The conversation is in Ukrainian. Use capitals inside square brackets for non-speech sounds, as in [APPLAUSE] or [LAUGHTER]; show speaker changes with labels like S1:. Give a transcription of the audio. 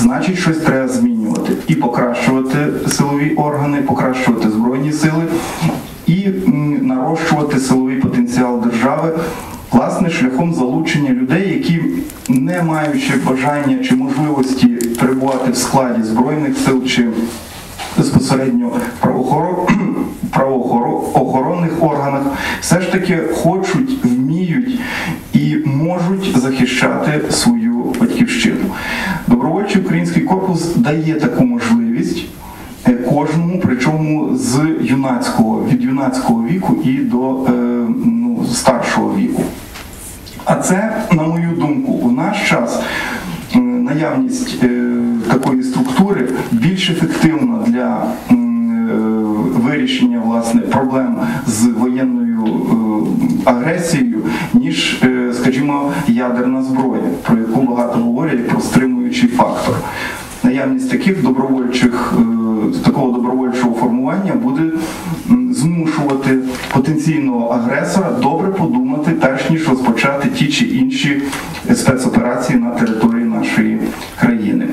S1: значить щось треба змінювати і покращувати силові органи, покращувати збройні сили і нарощувати силовий потенціал держави. Власне, шляхом залучення людей, які, не маючи бажання чи можливості перебувати в складі збройних сил чи безпосередньо правоохоронних [CLEARS THROAT] органах, все ж таки хочуть, вміють і можуть захищати свою батьківщину. Добровольчий український корпус дає таку можливість е, кожному, причому з юнацького від юнацького віку і до е, ну, старшого віку. А це, на мою думку, у наш час наявність е, такої структури більш ефективна для вирішення власне проблем з воєнною агресією, ніж, скажімо, ядерна зброя, про яку багато говорять про стримуючий фактор. Наявність таких добровольчих е, такого добровольчого формування буде змушувати потенційного агресора добре подумати, перш ніж розпочати ті чи інші спецоперації на території нашої країни.